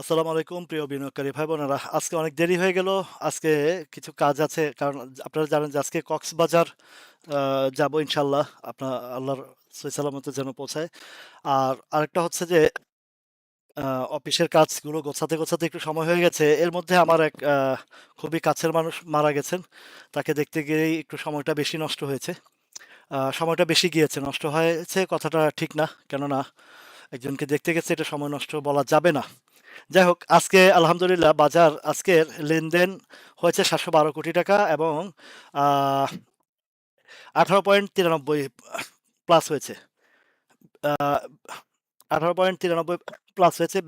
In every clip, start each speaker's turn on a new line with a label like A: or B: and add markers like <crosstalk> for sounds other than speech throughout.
A: আসসালামু আলাইকুম, প্রিয় বিনিয়োগকারী ভাই বোনেরা আজকে অনেক দেরি হয়ে গেল। আজকে কিছু কাজ আছে, কারণ আপনারা জানেন যে আজকে কক্সবাজার যাব ইনশাল্লাহ আপনার, আল্লাহর সহি সালামতে যেন পৌঁছায়। আর আরেকটা হচ্ছে যে অফিসের কাজগুলো গোছাতে গোছাতে একটু সময় হয়ে গেছে। এর মধ্যে আমার এক খুবই কাছের মানুষ মারা গেছেন। তাকে দেখতে গিয়েই একটু সময়টা বেশি নষ্ট হয়েছে। সময়টা বেশি গিয়েছে, নষ্ট হয়েছে কথাটা ঠিক না। কেননা, একজনকে দেখতে গেছে, এটা সময় নষ্ট বলা যাবে না। যাই হোক আজকে আলহামদুলিল্লাহ বাজার আজকের লেনদেন হয়েছে সাতশো বারো কোটি টাকা এবং আঠারো পয়েন্ট তিরানব্বই প্লাস হয়েছে। আঠারো পয়েন্ট তিরানব্বই প্লাস হয়েছে।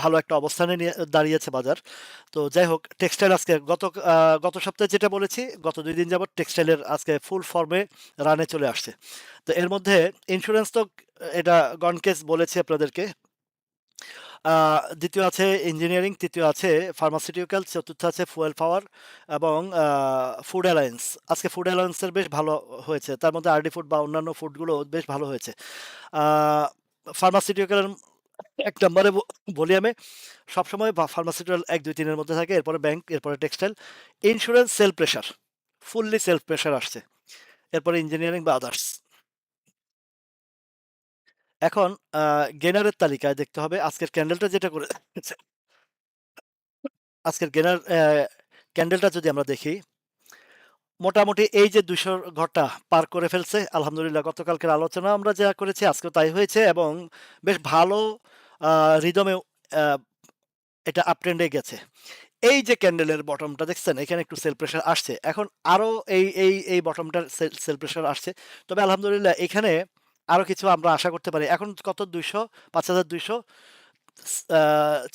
A: ভালো একটা অবস্থানে নিয়ে দাঁড়িয়েছে বাজার। তো যাই হোক টেক্সটাইল আজকে গত গত সপ্তাহে যেটা বলেছি, গত দুই দিন যাবত টেক্সটাইলের আজকে ফুল ফর্মে রানে চলে আসছে। তো এর মধ্যে ইন্স্যুরেন্স তো এটা গনকেস বলেছি আপনাদেরকে। দ্বিতীয় আছে ইঞ্জিনিয়ারিং তৃতীয় আছে ফার্মাসিউটিক্যাল চতুর্থ আছে ফুয়েল পাওয়ার এবং ফুড অ্যালায়েন্স আজকে ফুড অ্যালায়েন্সের বেশ ভালো হয়েছে। তার মধ্যে আরডি ফুড বা অন্যান্য ফুডগুলো বেশ ভালো হয়েছে। ফার্মাসিউটিক্যালের এক নম্বরে বলি আমি সবসময় ফার্মাসিউটিক্যাল এক, দুই, তিনের মধ্যে থাকে। এরপরে ব্যাংক এরপরে textile insurance sell pressure fully self pressure আসছে। এরপরে ইঞ্জিনিয়ারিং বা আদার্স এখন গেনারের তালিকায় দেখতে হবে আজকের ক্যান্ডেলটা যেটা করে আজকের গেনার ক্যান্ডেলটা যদি আমরা দেখি, মোটামুটি এই যে দুশোর ঘরটা পার করে ফেলছে, আলহামদুলিল্লাহ গতকালকের আলোচনা আমরা যা করেছি আজকে তাই হয়েছে এবং বেশ ভালো রিদমে এটা আপট্রেন্ডে গেছে। এই যে ক্যান্ডেলের বটমটা দেখছেন, এখানে একটু সেল প্রেশার আসছে। এখন আরও এই এই এই বটমটার সেল প্রেশার আসছে। তবে আলহামদুলিল্লাহ এখানে আরও কিছু আমরা আশা করতে পারি। এখন কত? দুইশো? পাঁচ হাজার দুইশো?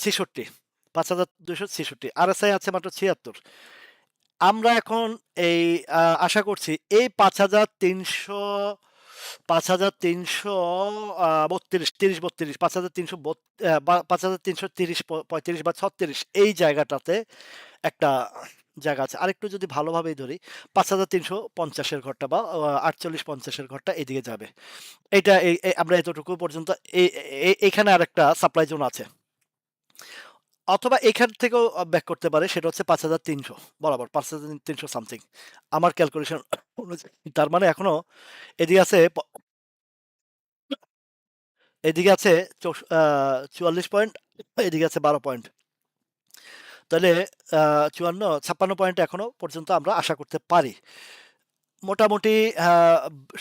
A: ছেষট্টি। পাঁচ হাজার দুইশো ছেষট্টি। আর এস আই আছে মাত্র ছিয়াত্তর। আমরা এখন এই আশা করছি এই পাঁচ হাজার তিনশো, পাঁচ হাজার তিনশো বত্রিশ, তিরিশ, বত্রিশ, পাঁচ হাজার তিনশো পাঁচ হাজার তিনশো তিরিশ, পঁয়ত্রিশ বা ছত্রিশ এই জায়গাটাতে একটা জায়গা আছে। আরেকটু যদি ভালোভাবেই ধরি, পাঁচ হাজার তিনশো পঞ্চাশের ঘরটা বা আটচল্লিশ পঞ্চাশের ঘরটা এদিকে যাবে। এটা আমরা এতটুকু পর্যন্ত এই- এইখানে আরেকটা সাপ্লাই জোন আছে। অথবা এখান থেকেও ব্যাক করতে পারে, সেটা হচ্ছে পাঁচ হাজার তিনশো, বরাবর পাঁচ হাজার তিনশো সামথিং। আমার ক্যালকুলেশন অনুযায়ী, তার মানে এখনও এদিকে আছে এদিকে আছে চুয়াল্লিশ পয়েন্ট, এদিকে আছে বারো পয়েন্ট। তাহলে চুয়ান্ন, ছাপ্পান্ন পয়েন্ট এখনও পর্যন্ত আমরা আশা করতে পারি। মোটামুটি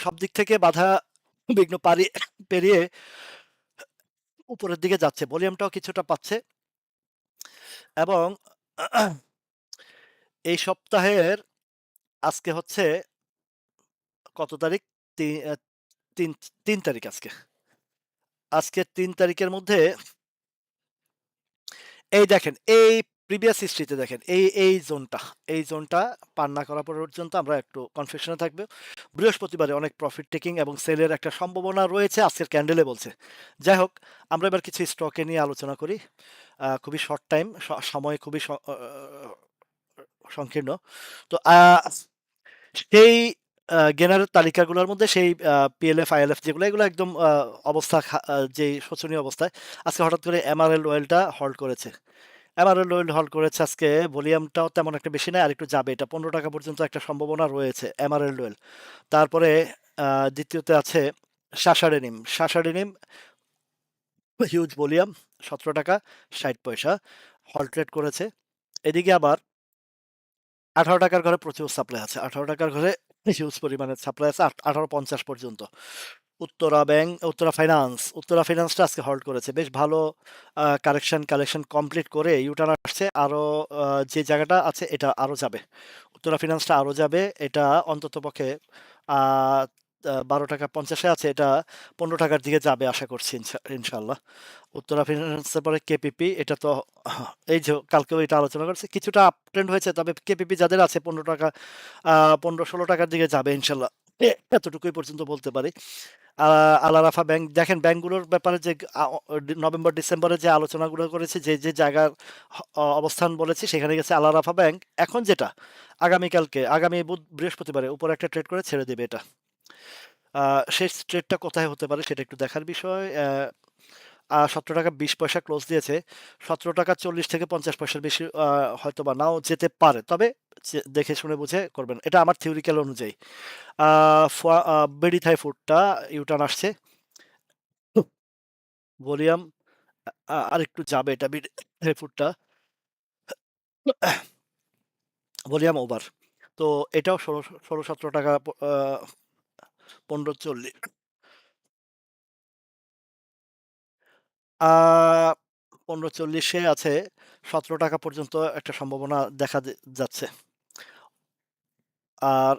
A: সব দিক থেকে বাধা, বিঘ্ন পারি, পেরিয়ে উপরের দিকে যাচ্ছে। ভলিউমটাও কিছুটা পাচ্ছে। এবং এই সপ্তাহের আজকে হচ্ছে কত তারিখ? তিন তিন তারিখ আজকে। আজকে তিন তারিখের মধ্যে এই দেখেন, এই প্রিভিয়াস হিস্ট্রিতে দেখেন, এই এই জোনটা এই জোনটা পার না করা পর্যন্ত আমরা একটু কনফিউশনে থাকবে। বৃহস্পতিবারে অনেক প্রফিট টেকিং এবং সেলের একটা সম্ভাবনা রয়েছে, আজকের ক্যান্ডেলে বলছে। যাই হোক, আমরা এবার কিছু স্টকে নিয়ে আলোচনা করি। খুবই শর্ট টাইম সময় খুবই সংকীর্ণ। তো সেই গেনারের তালিকাগুলোর মধ্যে সেই পিএলএফ আইএলএফ যেগুলো, এগুলো একদম অবস্থা যে শোচনীয় অবস্থায়, আজকে হঠাৎ করে এমআরএল ওয়েলটা হল্ড করেছে। এমআরএল ওয়েল হল করেছে আজকে। ভলিউমটাও তেমন একটা বেশি নয় আর একটু যাবে। এটা পনেরো টাকা পর্যন্ত একটা সম্ভাবনা রয়েছে, এমআরএল লোয়েল তারপরে দ্বিতীয়তে আছে শাসাডেনিম শাসাডেনিম হিউজ ভলিউম সতেরো টাকা, ষাট পয়সা হল্ড ট্রেড করেছে। এদিকে আবার আঠারো টাকার ঘরে প্রচুর সাপ্লাই আছে। আঠারো টাকার ঘরে হিউজ পরিমাণে সাপ্লাই আছে আঠারো পঞ্চাশ পর্যন্ত। উত্তরা ব্যাংক, উত্তরা ফাইন্যান্স উত্তরা ফাইন্যান্সটা আজকে হল্ড করেছে। বেশ ভালো কারেকশন কালেকশন কমপ্লিট করে ইউটার্ন আসছে। আরও যে জায়গাটা আছে এটা আরও যাবে। উত্তরা ফিনান্সটা আরও যাবে। এটা অন্তত পক্ষে বারো টাকা পঞ্চাশে আছে। এটা পনেরো টাকার দিকে যাবে আশা করছি ইনশা- ইনশাল্লাহ উত্তরা ফিনান্সের পরে কেপিপি এটা তো, এই যে কালকেও এটা আলোচনা করছে। কিছুটা আপ ট্রেন্ড হয়েছে, তবে কেপিপি যাদের আছে পনেরো টাকা পনেরো ষোলো টাকার দিকে যাবে ইনশাল্লাহ এতটুকুই পর্যন্ত বলতে পারি। আলারাফা ব্যাংক দেখেন ব্যাংকগুলোর ব্যাপারে যে নভেম্বর, ডিসেম্বরে যে আলোচনাগুলো করেছে, যে যে জায়গার অবস্থান বলেছি, সেখানে গেছে আলারাফা ব্যাংক এখন যেটা, আগামীকালকে, আগামী বুধ, বৃহস্পতিবারে উপরে একটা ট্রেড করে ছেড়ে দেবে এটা শেষ ট্রেডটা কোথায় হতে পারে সেটা একটু দেখার বিষয় ১৭ টাকা ২০ পয়সা ক্লোজ দিয়েছে। ১৭ টাকা ৪০ থেকে ৫০ পয়সার বেশি হয়তো বা নাও যেতে পারে। তবে দেখে শুনে বুঝে করবেন। এটা আমার থিওরিক্যাল অনুযায়ী। বেডি থাই ফুডটা ইউ-টার্ন আসছে। ভলিউম আর একটু যাবে এটা বেডি থাই ফুডটা। Volume over. তো এটাও ১৬ ১৬-১৭ টাকা, প, আ ১৫-৪০ আ ১৫-৪০ এ আছে ১৭ টাকা পর্যন্ত একটা সম্ভাবনা দেখা যাচ্ছে। আর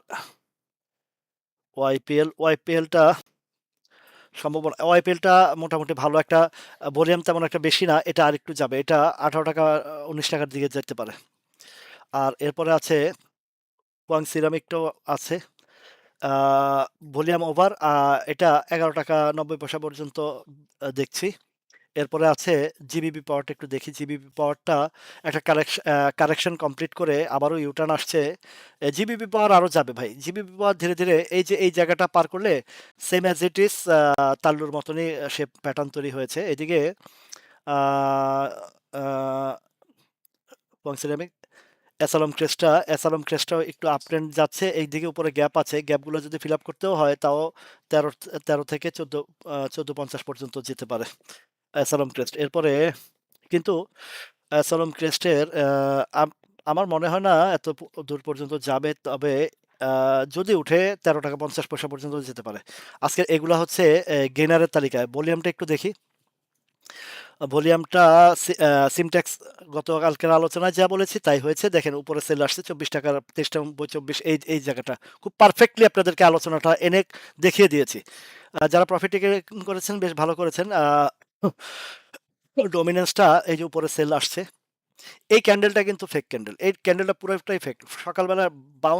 A: ওয়াইপিএল, ওয়াইপিএলটা সম্ভাবনা ওয়াইপিএলটা মোটামুটি ভালো একটা ভলিউম তেমন একটা বেশি না। এটা আরেকটু যাবে। এটা ১৮ টাকা ১৯ টাকার দিকে যেতে পারে। আর এরপরে আছে ওয়াং সিরামিকটাও আছে। ভলিউম ওভার এটা ১১ টাকা ৯০ পয়সা পর্যন্ত দেখছি। এরপরে আছে জিবিবি পাওয়ারটা একটু দেখি। জিবিবি পাওয়ারটা একটা কারেকশ আ কারেকশন কমপ্লিট করে আবারও ইউ-টার্ন আসছে। জিবিবি পাওয়ার আরও যাবে ভাই। জিবিবি পাওয়ার ধীরে, ধীরে এই যে এই জায়গাটা পার করলে সেম অ্যাজ ইট ইজ তাল্লুর মতনই সে প্যাটার্ন তৈরি হয়েছে। এদিকে অ্যাসালম ক্রেস্টটা, অ্যাসালম ক্রেস্টটাও একটু আপ ট্রেন্ড যাচ্ছে। এইদিকে উপরে গ্যাপ আছে। গ্যাপগুলো যদি ফিল আপ করতেও হয় তাও ১৩ ১৩ থেকে চোদ্দ চোদ্দ পঞ্চাশ পর্যন্ত যেতে পারে। অ্যাসালম ক্রেস্ট। এরপরে কিন্তু অ্যাসালম ক্রেস্টের আমার মনে হয় না এত দূর পর্যন্ত যাবে। তবে যদি উঠে ১৩ টাকা ৫০ পয়সা পর্যন্ত যেতে পারে। আজকে এগুলা হচ্ছে, এ, গেইনারের তালিকায়। ভলিউমটা একটু দেখি। ভলিউমটা সি, আ সিমটেক্স গতকালকের আলোচনায় যা বলেছি তাই হয়েছে। দেখেন, উপরে সেল আসছে ২৪ টাকার ২৩.৯ ২৪ এই এই জায়গাটা। খুব পারফেক্টলি আপনাদেরকে আলোচনাটা এনে দেখিয়ে দিয়েছি। যারা প্রফিট করেছেন, বেশ ভালো করেছেন। <laughs> আ ডমিন্যান্সটা এই যে উপরে সেল আসছে। এই ক্যান্ডেলটা কিন্তু ফেক ক্যান্ডেল। এই ক্যান্ডেলটা পুরোটাই ফেক। সকালবেলা বাউ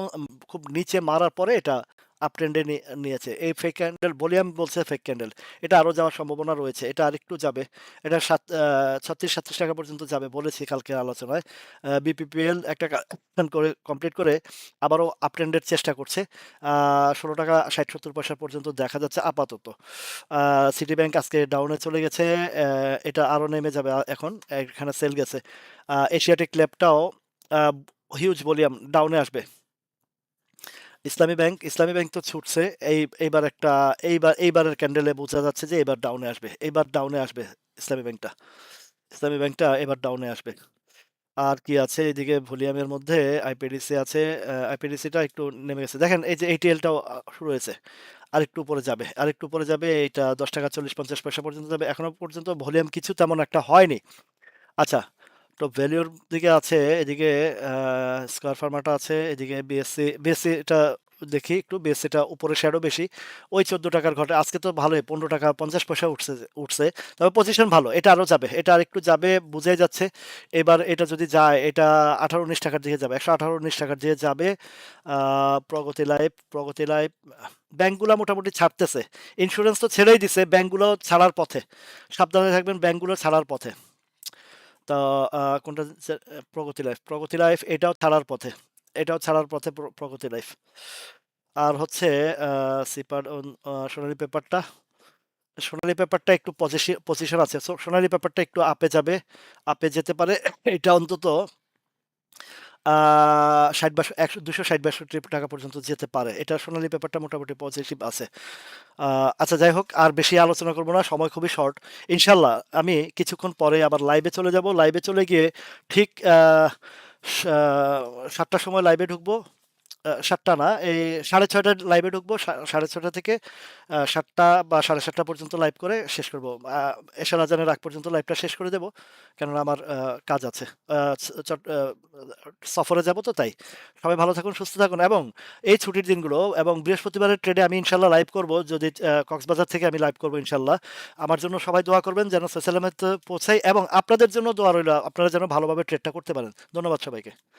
A: খুব নিচে মারার পরে এটা আপ ট্রেন্ডে নিয়েছে। এই ফেক ক্যান্ডেল ভলিউম বলছে ফেক ক্যান্ডেল। এটা আরও যাওয়ার সম্ভাবনা রয়েছে। এটা আরেকটু যাবে। এটা সাত আ ৩৬-৩৭ টাকা পর্যন্ত যাবে বলেছি কালকের আলোচনায়। বিপিপিএল একটা করে কমপ্লিট করে আবারও আপ ট্রেন্ডের চেষ্টা করছে। ষোলো টাকা ৬০-৭০ পয়সা পর্যন্ত দেখা যাচ্ছে আপাতত। সিটি ব্যাংক আজকে ডাউনে চলে গেছে। এটা আরও নেমে যাবে এখন। এখানে সেল গেছে। এশিয়াটিক ল্যাবটাও হিউজ ভলিউম ডাউনে আসবে। ইসলামী ব্যাংক, ইসলামী ব্যাংক তো ছুটছে। এই এইবার একটা এইবার এইবারের ক্যান্ডেলে বোঝা যাচ্ছে যে এবার ডাউনে আসবে। এবার ডাউনে আসবে ইসলামী ব্যাংকটা। ইসলামী ব্যাংকটা এবার ডাউনে আসবে। আর কি আছে এদিকে ভলিউমের মধ্যে আইপিডিসি আছে। আইপিডিসিটা একটু নেমে গেছে। দেখেন এই যে এইটিএলটাও আ শুরু হয়েছে। আরেকটু উপরে যাবে। আরেকটু উপরে যাবে। এইটা ১০ টাকা ৪০-৫০ পয়সা পর্যন্ত যাবে। এখনও পর্যন্ত ভলিউম কিছু তেমন একটা হয়নি। আচ্ছা, তো ভ্যালিউর দিকে আছে এদিকে স্কয়ার ফার্মাটা আছে। এদিকে বিএসসি, বিএসসিটা দেখি একটু। বিএসসিটা উপরে শ্যাডো বেশি। ওই ১৪ টাকার ঘটে আজকে তো ভালোই ১৫ টাকা ৫০ পয়সা উঠছে উঠছে। তবে পজিশন ভালো। এটা আরও যাবে। এটা আরেকটু যাবে বোঝাই যাচ্ছে। এবার এটা যদি যায় এটা ১৮-১৯ টাকার দিকে যাবে। ১১৮-১৯ টাকার দিকে যাবে। প্রগতি লাইফ, প্রগতি লাইফ ব্যাংকগুলা মোটামুটি ছাড়তেছে। ইন্স্যুরেন্স তো ছেড়েই দিছে। ব্যাংকগুলোও ছাড়ার পথে। সাবধানে থাকবেন ব্যাংকগুলো ছাড়ার পথে। তো কোনটা প্রগতি লাইফ, প্রগতি লাইফ এটাও ছাড়ার পথে। এটাও ছাড়ার পথে প্র প্রগতি লাইফ। আর হচ্ছে সিপার সোনালি পেপারটা। সোনালি পেপারটা একটু পজিশি পজিশন আছে। সোনালী পেপারটা একটু আপে যাবে। আপে যেতে পারে। এটা অন্তত আ ৬০ বা ১০০ ২৬০-৬২ টাকা পর্যন্ত যেতে পারে। এটা সোনালি পেপারটা মোটামুটি পজিটিভ আছে। আচ্ছা যাই হোক, আর বেশি আলোচনা করব না। সময় খুবই শর্ট। ইনশাল্লাহ আমি কিছুক্ষণ পরে আবার লাইভে চলে যাব। লাইভে চলে গিয়ে ঠিক আ সা ৭ টার সময় লাইভে ঢুকবো। আ ৭ টা না, এই ৬:৩০ টায় লাইভে ঢুকবো। সা ৬:৩০ থেকে সাতটা বা সাড়ে সাতটা পর্যন্ত লাইভ করে শেষ করব এশার আজানের আগ পর্যন্ত লাইভটা শেষ করে দেব। কেননা আমার কাজ আছে। সফরে যাব তো তাই। সবাই ভালো থাকুন, সুস্থ থাকুন এবং এই ছুটির দিনগুলো এবং বৃহস্পতিবারের ট্রেডে আমি ইনশাল্লাহ লাইভ করব। যদি কক্সবাজার থেকে আমি লাইভ করব ইনশাল্লাহ আমার জন্য সবাই দোয়া করবেন যেন সালামত পৌঁছাই এবং আপনাদের জন্য দোয়া রইল। আপনারা যেন ভালোভাবে ট্রেডটা করতে পারেন। ধন্যবাদ সবাইকে।